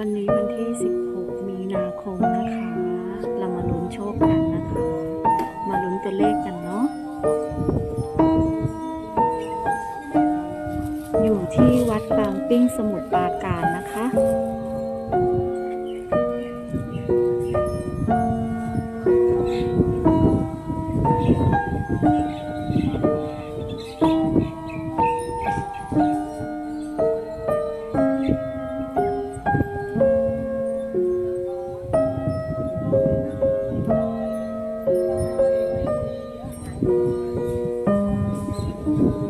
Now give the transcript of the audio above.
วันนี้วันที่ 16 มีนาคมนะคะ เรามาลุ้นโชคกันนะคะ มาลุ้นตัวเลขกันเนาะ อยู่ที่วัดบางปิ้งสมุทรปราการนะคะ เ